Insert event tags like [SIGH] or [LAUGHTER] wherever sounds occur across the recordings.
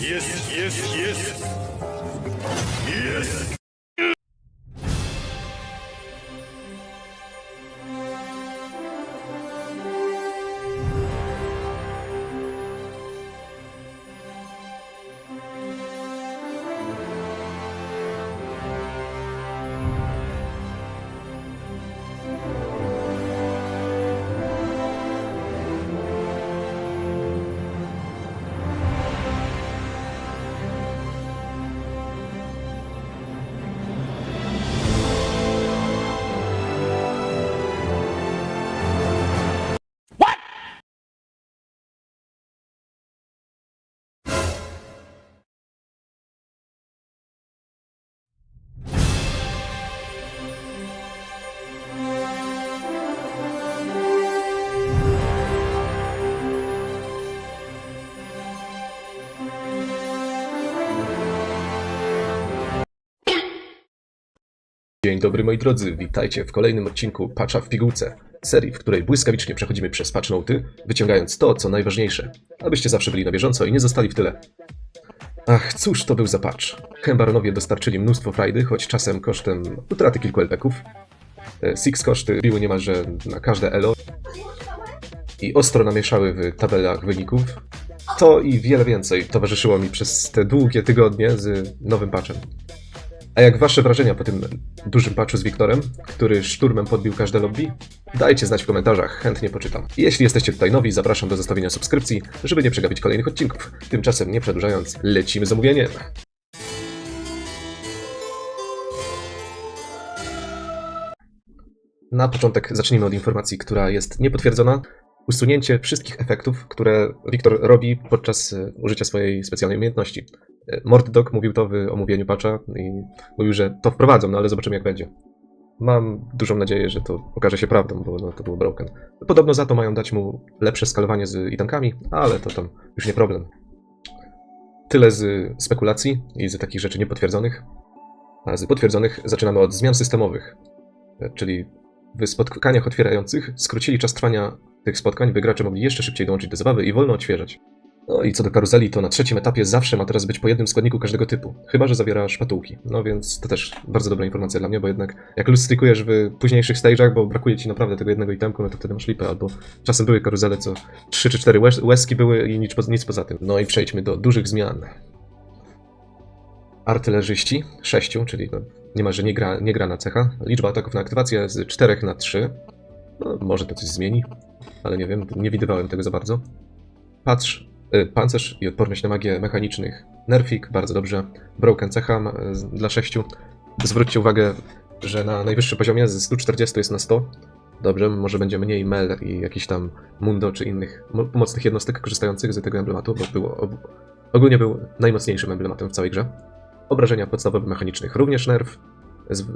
Yes, yes, yes, Dzień dobry moi drodzy, witajcie w kolejnym odcinku Patcha w pigułce. Serii, w której błyskawicznie przechodzimy przez patch noty, wyciągając to, co najważniejsze, abyście zawsze byli na bieżąco i nie zostali w tyle. Ach, cóż to był za patch. Hembaronowie dostarczyli mnóstwo frajdy, choć czasem kosztem utraty kilku LP-ków. Te Six koszty biły niemalże na każde elo i ostro namieszały w tabelach wyników. To i wiele więcej towarzyszyło mi przez te długie tygodnie z nowym patchem. A jak wasze wrażenia po tym dużym patchu z Wiktorem, który szturmem podbił każde lobby? Dajcie znać w komentarzach, chętnie poczytam. Jeśli jesteście tutaj nowi, zapraszam do zostawienia subskrypcji, żeby nie przegapić kolejnych odcinków. Tymczasem nie przedłużając, lecimy z omówieniem. Na początek zacznijmy od informacji, która jest niepotwierdzona. Usunięcie wszystkich efektów, które Wiktor robi podczas e, użycia swojej specjalnej umiejętności. Morddog mówił to w omówieniu patcha i mówił, że to wprowadzą, no ale zobaczymy jak będzie. Mam dużą nadzieję, że to okaże się prawdą, bo no, to było broken. Podobno za to mają dać mu lepsze skalowanie z itankami, ale to tam już nie problem. Tyle z spekulacji i z takich rzeczy niepotwierdzonych. A z potwierdzonych zaczynamy od zmian systemowych. Czyli w spotkaniach otwierających skrócili czas trwania tych spotkań, by gracze mogli jeszcze szybciej dołączyć do zabawy i wolno odświeżać. No i co do karuzeli, to na trzecim etapie zawsze ma teraz być po jednym składniku każdego typu, chyba że zawiera szpatułki. No więc to też bardzo dobra informacja dla mnie, bo jednak jak lustrykujesz w późniejszych stage'ach, bo brakuje ci naprawdę tego jednego itemku, no to wtedy masz lipę, albo czasem były karuzele, co 3 czy 4 łez- łezki były i nic, po- nic poza tym. No i przejdźmy do dużych zmian. Artylerzyści, 6, czyli no, niemalże nie gra, nie gra na cecha. Liczba ataków na aktywację z 4 na 3. No, może to coś zmieni, ale nie wiem, nie widywałem tego za bardzo. Patrz, pancerz i odporność na magię mechanicznych. Nerfik, bardzo dobrze. Broken cecha ma- z- dla 6. Zwróćcie uwagę, że na najwyższym poziomie z 140 jest na 100. Dobrze, może będzie mniej Mel i jakiś tam Mundo czy innych mo- pomocnych jednostek korzystających z tego emblematu, bo było, ogólnie był najmocniejszym emblematem w całej grze. Obrażenia podstawowych mechanicznych również nerf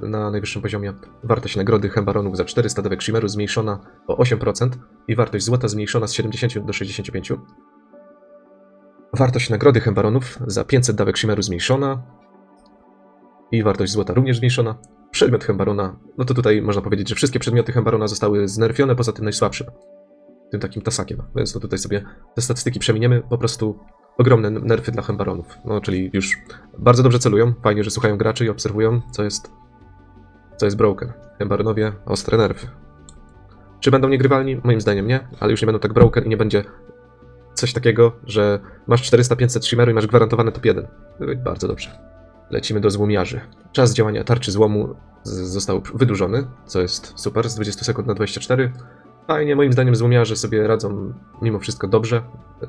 na najwyższym poziomie. Wartość nagrody Hembaronów za 400 dawek Shimeru zmniejszona o 8% i wartość złota zmniejszona z 70 do 65. Wartość nagrody Hembaronów za 500 dawek Shimeru zmniejszona i wartość złota również zmniejszona. Przedmiot Hembarona, no to tutaj można powiedzieć, że wszystkie przedmioty Hembarona zostały znerfione, poza tym najsłabszym. Tym takim tasakiem. Więc to tutaj sobie te statystyki przeminiemy. Po prostu ogromne nerfy dla Hembaronów. No, czyli już bardzo dobrze celują. Fajnie, że słuchają graczy i obserwują, co jest, co jest broken. Hembaronowie, ostre nerfy. Czy będą niegrywalni? Moim zdaniem nie, ale już nie będą tak broken i nie będzie coś takiego, że masz 400-500 shimmeru i masz gwarantowane top 1. Oj, Bardzo dobrze. Lecimy do złomiarzy. Czas działania tarczy złomu został wydłużony, co jest super, z 20 sekund na 24. Fajnie, moim zdaniem złomiarze sobie radzą mimo wszystko dobrze.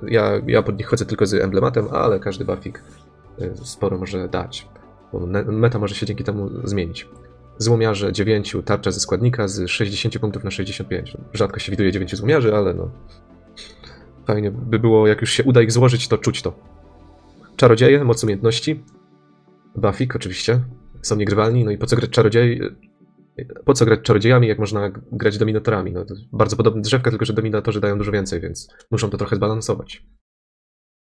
Ja, ja pod nich chodzę tylko z emblematem, ale każdy buffik y, sporo może dać, bo meta może się dzięki temu zmienić. Złomiarze 9, tarcza ze składnika z 60 punktów na 65. Rzadko się widuje 9 złomiarzy, ale no. Fajnie by było, jak już się uda ich złożyć, to czuć to. Czarodzieje, moc umiejętności. Buffik oczywiście. Są niegrywalni, no i po co grać czarodziej? Po co grać czarodziejami, jak można grać dominatorami? No, bardzo podobne drzewka, tylko że dominatorzy dają dużo więcej, więc muszą to trochę zbalansować.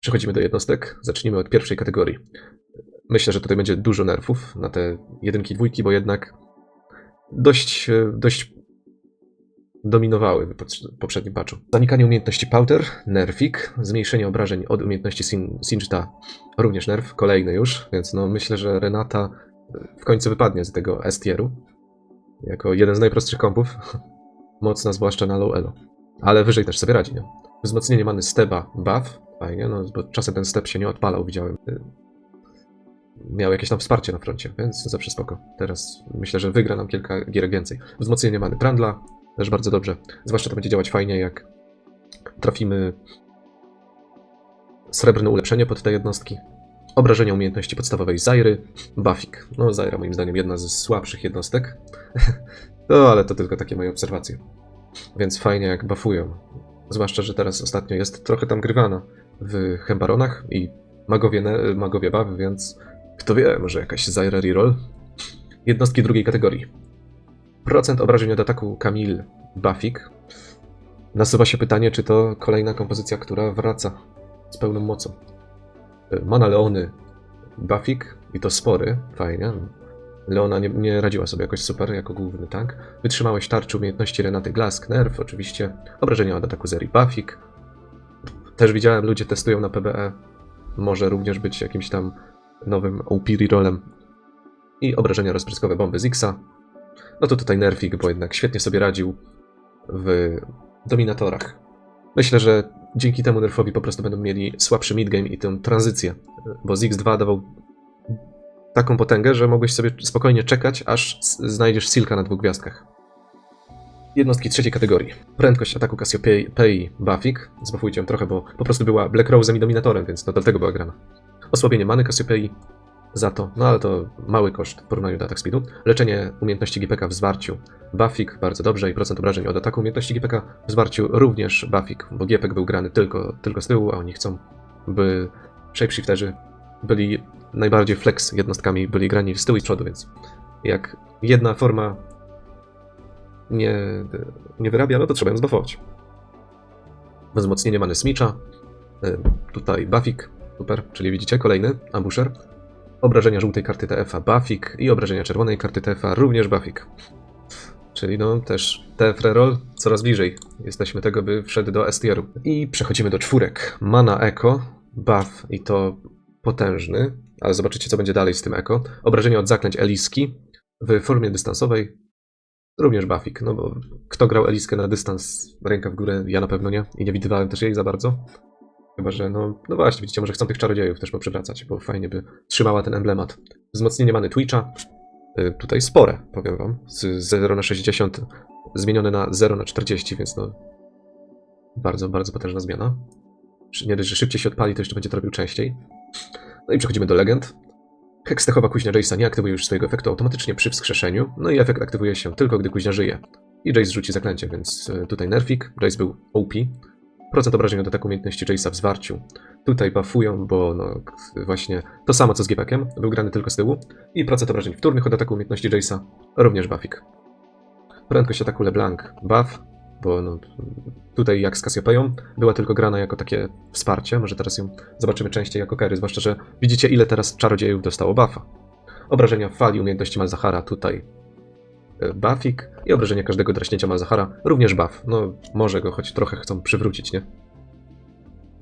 Przechodzimy do jednostek. Zacznijmy od pierwszej kategorii. Myślę, że tutaj będzie dużo nerfów na te jedynki, dwójki, bo jednak dość, e, dość dominowały w poprz- poprzednim patchu. Zanikanie umiejętności Powder, nerfik, zmniejszenie obrażeń od umiejętności Sin- Singta, również nerf, kolejny już, więc no myślę, że Renata y, w końcu wypadnie z tego S-tieru. Jako jeden z najprostszych kompów. [LAUGHS] Mocna, zwłaszcza na low elo. Ale wyżej też sobie radzi, nie? Wzmocnienie many Steba buff, fajnie, no bo czasem ten step się nie odpalał, widziałem. Miał jakieś tam wsparcie na froncie, więc zawsze spoko. Teraz myślę, że wygra nam kilka gierek więcej. Wzmocnienie many Brandla, też bardzo dobrze. Zwłaszcza to będzie działać fajnie, jak trafimy srebrne ulepszenie pod te jednostki. Obrażenia umiejętności podstawowej Zairy, Buffik. No, Zaira moim zdaniem jedna ze słabszych jednostek. [LAUGHS] no, ale to tylko takie moje obserwacje. Więc fajnie jak buffują. Zwłaszcza, że teraz ostatnio jest trochę tam grywana w Hembaronach i magowie, magowie bawy, więc kto wie, może jakaś Zaira reroll. Jednostki drugiej kategorii. Procent obrażeń od ataku Kamil Buffik. Nasuwa się pytanie, czy to kolejna kompozycja, która wraca z pełną mocą. Y, Mana Leony Buffik i to spory, fajnie. Leona nie, nie radziła sobie jakoś super jako główny tank. Wytrzymałeś tarczy umiejętności Renaty Glask, Nerf oczywiście. Obrażenia od ataku Zeri Buffik. Też widziałem, ludzie testują na PBE. Może również być jakimś tam nowym OP rerolem. I obrażenia rozpryskowe bomby Zixa. No to tutaj Nerfik, bo jednak świetnie sobie radził w dominatorach. Myślę, że dzięki temu nerfowi po prostu będą mieli słabszy midgame i tę tranzycję, bo Ziggs-2 dawał taką potęgę, że mogłeś sobie spokojnie czekać, aż znajdziesz Silka na dwóch gwiazdkach. Jednostki trzeciej kategorii. Prędkość ataku Cassiopeii Buffik. Zbufujcie ją trochę, bo po prostu była Black Rose'em i Dominatorem, więc no dlatego była grana. Osłabienie many Cassiopeii za to, no ale to mały koszt w porównaniu do atak speedu. Leczenie umiejętności GPK w zwarciu Buffik bardzo dobrze i procent obrażeń od ataku umiejętności GPK w zwarciu również Buffik, bo GPK był grany tylko, tylko z tyłu, a oni chcą, by shapeshifterzy byli najbardziej flex jednostkami, byli grani z tyłu i z przodu, więc jak jedna forma nie, nie wyrabia, no to trzeba ją zbuffować. Wzmocnienie many Smicza, y, tutaj Buffik, super, czyli widzicie kolejny ambusher. Obrażenia żółtej karty TF-a Buffik i obrażenia czerwonej karty TF-a również Buffik. Czyli no też TF reroll coraz bliżej. Jesteśmy tego, by wszedł do S-tieru. I przechodzimy do czwórek. Mana Echo, buff i to potężny, ale zobaczycie co będzie dalej z tym Echo. Obrażenia od zaklęć Eliski w formie dystansowej również buffik, no bo kto grał Eliskę na dystans, ręka w górę, ja na pewno nie i nie widywałem też jej za bardzo. Chyba, że no, no właśnie, widzicie, może chcą tych czarodziejów też poprzewracać, bo fajnie by trzymała ten emblemat. Wzmocnienie many Twitcha, y, tutaj spore, powiem wam, z 0 na 60 zmienione na 0 na 40, więc no bardzo, bardzo potężna zmiana. Nie dość, że szybciej się odpali, to jeszcze będzie to robił częściej. No i przechodzimy do legend. Hextechowa kuźnia Jace'a nie aktywuje już swojego efektu automatycznie przy wskrzeszeniu, no i efekt aktywuje się tylko gdy kuźnia żyje. I Jace rzuci zaklęcie, więc y, tutaj nerfik, Jace był OP. Procent obrażeń od ataku umiejętności Jace'a w zwarciu. Tutaj buffują, bo no, właśnie to samo co z Gibekiem, był grany tylko z tyłu. I procent obrażeń wtórnych od ataku umiejętności Jace'a, również buffik. Prędkość ataku LeBlanc, buff, bo no, tutaj jak z Cassiopeią, była tylko grana jako takie wsparcie, może teraz ją zobaczymy częściej jako carry, zwłaszcza, że widzicie ile teraz czarodziejów dostało buffa. Obrażenia w fali umiejętności Malzahara, tutaj e, buffik i obrażenia każdego draśnięcia Malzahara, również buff. No, może go choć trochę chcą przywrócić, nie?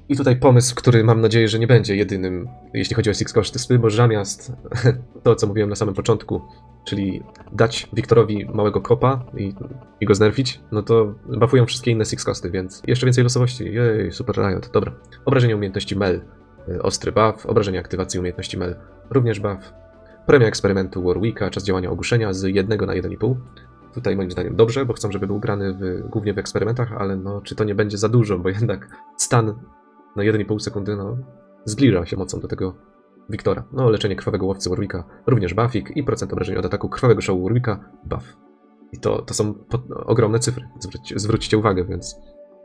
I tutaj pomysł, który mam nadzieję, że nie będzie jedynym, jeśli chodzi o Six koszty, bo zamiast [LAUGHS] to, co mówiłem na samym początku, czyli dać Wiktorowi małego kopa i, i go znerfić, no to buffują wszystkie inne Six kosty, więc jeszcze więcej losowości. Jej, super Riot, dobra. Obrażenia umiejętności Mel, y, ostry buff, obrażenia aktywacji umiejętności Mel, również buff. Premia eksperymentu Warwicka, czas działania ogłuszenia z 1 na 1,5. Tutaj moim zdaniem dobrze, bo chcą, żeby był grany w, głównie w eksperymentach, ale no, czy to nie będzie za dużo, bo jednak stan na 1,5 sekundy no, zbliża się mocą do tego Wiktora. No, leczenie krwawego łowcy Warwicka, również buffik i procent obrażeń od ataku krwawego szołu Warwicka, buff. I to, to są po, ogromne cyfry, zwróćcie, zwróćcie uwagę, więc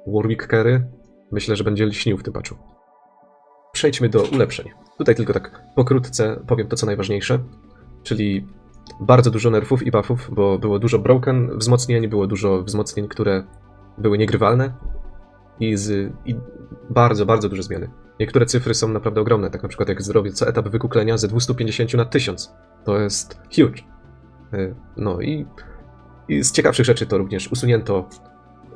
Warwick Carry myślę, że będzie lśnił w tym patchu. Przejdźmy do ulepszeń. Tutaj tylko tak pokrótce powiem to, co najważniejsze, czyli bardzo dużo nerfów i buffów, bo było dużo broken wzmocnień, było dużo wzmocnień, które były niegrywalne i, z, i bardzo, bardzo duże zmiany. Niektóre cyfry są naprawdę ogromne, tak na przykład jak zrobię co etap wykuklenia ze 250 na 1000. To jest huge. Y, No i, i z ciekawszych rzeczy to również usunięto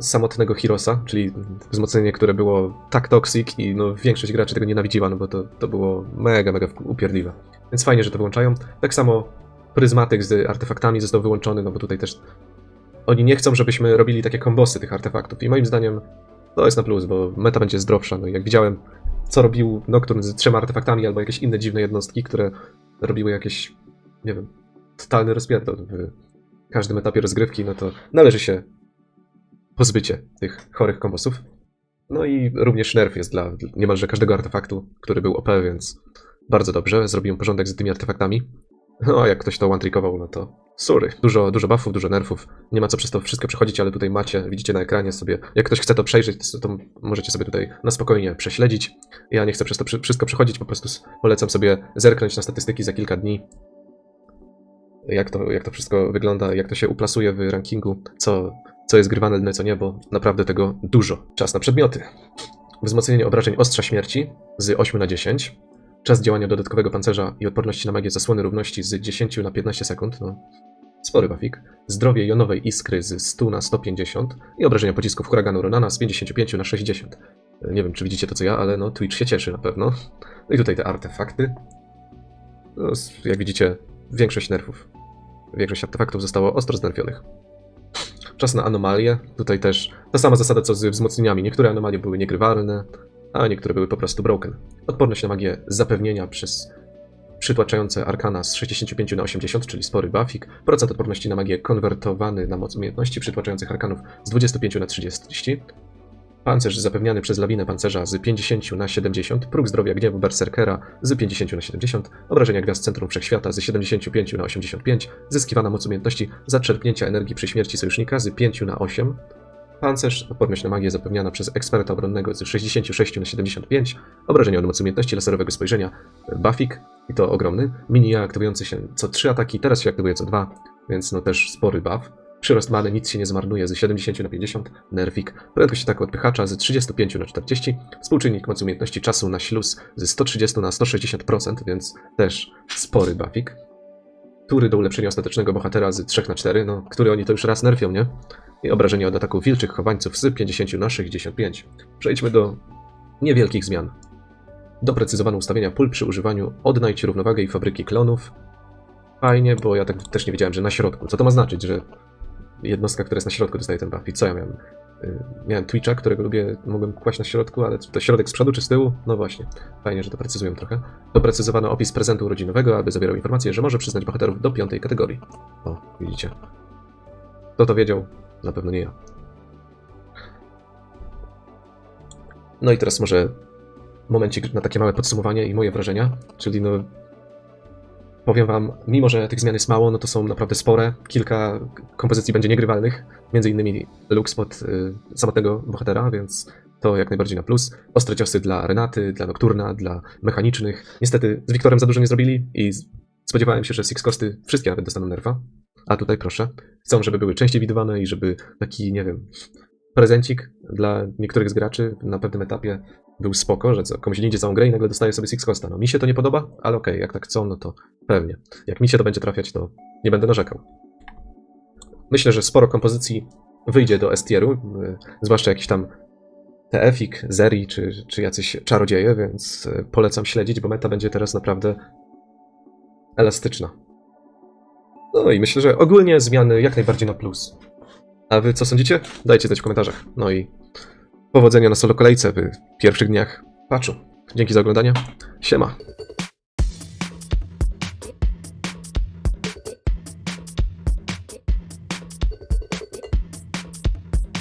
samotnego Hirosa, czyli wzmocnienie, które było tak toxic i no, większość graczy tego nienawidziła, no bo to, to było mega, mega upierdliwe. Więc fajnie, że to wyłączają. Tak samo pryzmatyk z artefaktami został wyłączony, no bo tutaj też oni nie chcą, żebyśmy robili takie kombosy tych artefaktów i moim zdaniem to jest na plus, bo meta będzie zdrowsza. No jak widziałem, co robił Nocturne z trzema artefaktami albo jakieś inne dziwne jednostki, które robiły jakieś, nie wiem, totalny rozpierdol w każdym etapie rozgrywki, no to należy się pozbycie tych chorych kombosów. No i również nerf jest dla niemalże każdego artefaktu, który był OP, więc bardzo dobrze. Zrobiłem porządek z tymi artefaktami. No jak ktoś to one-trickował, no to sorry. Dużo, dużo buffów, dużo nerfów. Nie ma co przez to wszystko przechodzić, ale tutaj macie, widzicie na ekranie sobie. Jak ktoś chce to przejrzeć, to, to możecie sobie tutaj na spokojnie prześledzić. Ja nie chcę przez to przy- wszystko przechodzić, po prostu polecam sobie zerknąć na statystyki za kilka dni. Jak to, jak to wszystko wygląda, jak to się uplasuje w rankingu, co, co jest grywane, co nie, bo naprawdę tego dużo. Czas na przedmioty. Wzmocnienie obrażeń ostrza śmierci z 8 na 10. Czas działania dodatkowego pancerza i odporności na magię zasłony równości z 10 na 15 sekund. No, spory buffik. Zdrowie jonowej iskry z 100 na 150 i obrażenia pocisków huraganu Ronana z 55 na 60. Nie wiem, czy widzicie to co ja, ale no Twitch się cieszy na pewno. No i tutaj te artefakty. No, jak widzicie, większość nerfów. Większość artefaktów zostało ostro znerfionych. Czas na anomalie. Tutaj też ta sama zasada co z wzmocnieniami. Niektóre anomalie były niegrywalne, a niektóre były po prostu broken. Odporność na magię zapewnienia przez przytłaczające arkana z 65 na 80, czyli spory buffik. Procent odporności na magię konwertowany na moc umiejętności przytłaczających arkanów z 25 na 30. Pancerz zapewniany przez lawinę pancerza z 50 na 70, próg zdrowia gniewu berserkera z 50 na 70, obrażenia gwiazd centrum wszechświata z 75 na 85, zyskiwana moc umiejętności zaczerpnięcia energii przy śmierci sojusznika z 5 na 8, pancerz, odporność na magię zapewniana przez eksperta obronnego z 66 na 75, obrażenia od mocy umiejętności laserowego spojrzenia, buffik i to ogromny, mini aktywujący się co 3 ataki, teraz się aktywuje co 2, więc no też spory buff. Przyrost many nic się nie zmarnuje z 70 na 50, nerfik, prędkość ataku odpychacza z 35 na 40, współczynnik mocy umiejętności czasu na śluz z 130 na 160%, więc też spory buffik. Tury do ulepszenia ostatecznego bohatera z 3 na 4, no, który oni to już raz nerfią, nie? I obrażenia od ataku wilczych chowańców z 50 na 65. Przejdźmy do niewielkich zmian. Doprecyzowano ustawienia pól przy używaniu odnajdź równowagę i fabryki klonów. Fajnie, bo ja tak też nie wiedziałem, że na środku. Co to ma znaczyć, że jednostka, która jest na środku dostaje ten buff? I co ja miałem? Y, Miałem Twitcha, którego lubię, mogłem kłaść na środku, ale to środek z przodu czy z tyłu? No właśnie. Fajnie, że to precyzują trochę. Doprecyzowano opis prezentu urodzinowego, aby zawierał informację, że może przyznać bohaterów do piątej kategorii. O, widzicie. Kto to wiedział? Na pewno nie ja. No i teraz może momencik na takie małe podsumowanie i moje wrażenia, czyli no powiem wam, mimo że tych zmian jest mało, no to są naprawdę spore. Kilka kompozycji będzie niegrywalnych, między innymi look spot y, samotnego bohatera, więc to jak najbardziej na plus. Ostre ciosy dla Renaty, dla Nocturna, dla mechanicznych. Niestety z Wiktorem za dużo nie zrobili i spodziewałem się, że Six Costy wszystkie nawet dostaną nerfa. A tutaj proszę. Chcą, żeby były częściej widywane i żeby taki, nie wiem, prezencik dla niektórych z graczy na pewnym etapie był spoko, że co, komuś idzie całą grę i nagle dostaje sobie Six Costa. No mi się to nie podoba, ale okej, jak tak chcą, no to pewnie. Jak mi się to będzie trafiać, to nie będę narzekał. Myślę, że sporo kompozycji wyjdzie do S-tieru, y, zwłaszcza jakiś tam TF-ik, Zeri czy, czy jacyś czarodzieje, więc y, polecam śledzić, bo meta będzie teraz naprawdę elastyczna. No i myślę, że ogólnie zmiany jak najbardziej na plus. A wy co sądzicie? Dajcie znać w komentarzach. No i powodzenia na solo kolejce w pierwszych dniach patchu. Dzięki za oglądanie. Siema.